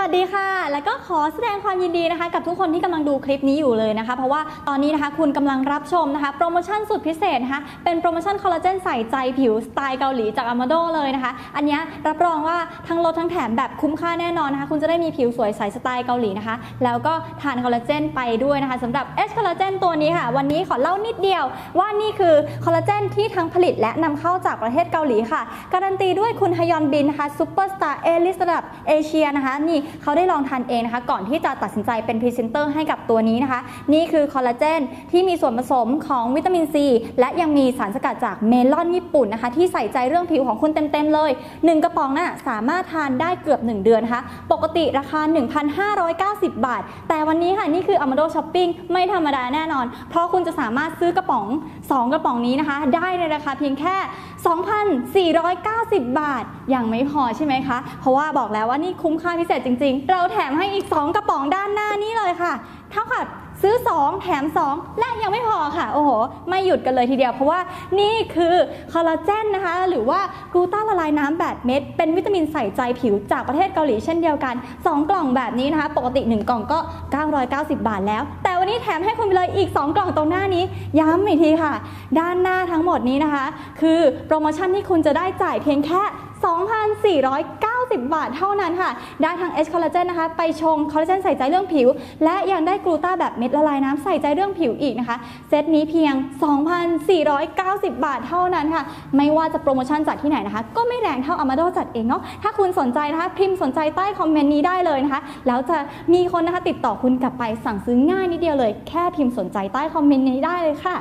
สวัสดีค่ะ แล้วก็ขอแสดงความยินดีนะคะ กับทุกคนที่กำลังดูคลิปนี้อยู่เลยนะคะ เพราะว่าตอนนี้นะคะคุณกำลังรับชมนะคะ โปรโมชั่นสุดพิเศษนะคะ เป็นโปรโมชั่นคอลลาเจนใส่ใจผิวสไตล์เกาหลีจากอามาโดเลยนะคะ อันนี้รับรองว่าทั้งลดทั้งแถมแบบคุ้มค่าแน่นอนนะคะ คุณจะได้มีผิวสวยใสสไตล์เกาหลีนะคะ แล้วก็ทานคอลลาเจนไปด้วยนะคะสำหรับเอสคอลลาเจนตัวนี้ค่ะ วันนี้ขอเล่านิดเดียว ว่านี่คือคอลลาเจนที่ทั้งผลิตและนำเข้าจากประเทศเกาหลีค่ะ การันตีด้วยคุณฮยอนบินนะคะซูเปอร์สตาร์เอลิสระดับเอเชียนะคะนี่เขาได้ลองทานเองนะคะ ก่อนที่จะตัดสินใจเป็นพรีเซนเตอร์ให้กับตัวนี้นะคะ นี่คือคอลลาเจนที่มีส่วนผสมของวิตามินซีและยังมีสารสกัดจากเมลอนญี่ปุ่นนะคะ ที่ใส่ใจเรื่องผิวของคุณเต็มๆเลย 1 กระป๋องน่ะสามารถทานได้เกือบ 1 เดือนนะคะ ปกติราคา 1,590 บาท แต่วันนี้ค่ะนี่คือ Amado Shopping ไม่ธรรมดาแน่นอน เพราะคุณจะสามารถซื้อกระป๋อง 2 กระป๋องนี้นะคะ ได้ในราคาเพียงแค่ 2,490 บาท ยังไม่พอใช่ไหมคะ เพราะว่าบอกแล้วว่านี่คุ้มค่าพิเศษจริง ๆ เราแถมให้อีก 2 กระป๋องด้านหน้านี้เลยค่ะ เท่ากับซื้อ 2 แถม 2 และยังไม่พอค่ะ โอ้โห ไม่หยุดกันเลยทีเดียว เพราะว่านี่คือคอลลาเจนนะคะ หรือว่ากลูต้าละลายน้ำแบบเม็ด เป็นวิตามินใส่ใจผิวจากประเทศเกาหลีเช่นเดียวกัน 2 กล่องแบบนี้นะคะ ปกติ 1 กล่องก็ 990 บาทแล้ว แต่วันนี้แถมให้คุณไปเลยอีก 2 กล่องตรงหน้านี้ ย้ำอีกทีค่ะ ด้านหน้าทั้งหมดนี้นะคะ คือโปรโมชั่นที่คุณจะได้จ่ายเพียงแค่ 2,490 บาทเท่านั้นค่ะ ได้ทั้ง H Collagen นะคะ ไปชงคอลลาเจนใส่ใจเรื่องผิว และยังได้กลูต้าแบบเม็ดละลายน้ำใส่ใจเรื่องผิวอีกนะคะ เซตนี้เพียง 2,490 บาทเท่านั้นค่ะ ไม่ว่าจะโปรโมชั่นจัดที่ไหนนะคะ ก็ไม่แรงเท่า Amado จัดเองเนาะ ถ้าคุณสนใจนะคะ พิมพ์สนใจใต้คอมเมนต์นี้ได้เลยนะคะ แล้วจะมีคนนะคะติดต่อคุณกลับไปสั่งซื้อง่ายนิดเดียวเลย แค่พิมพ์สนใจใต้คอมเมนต์นี้ได้เลยค่ะ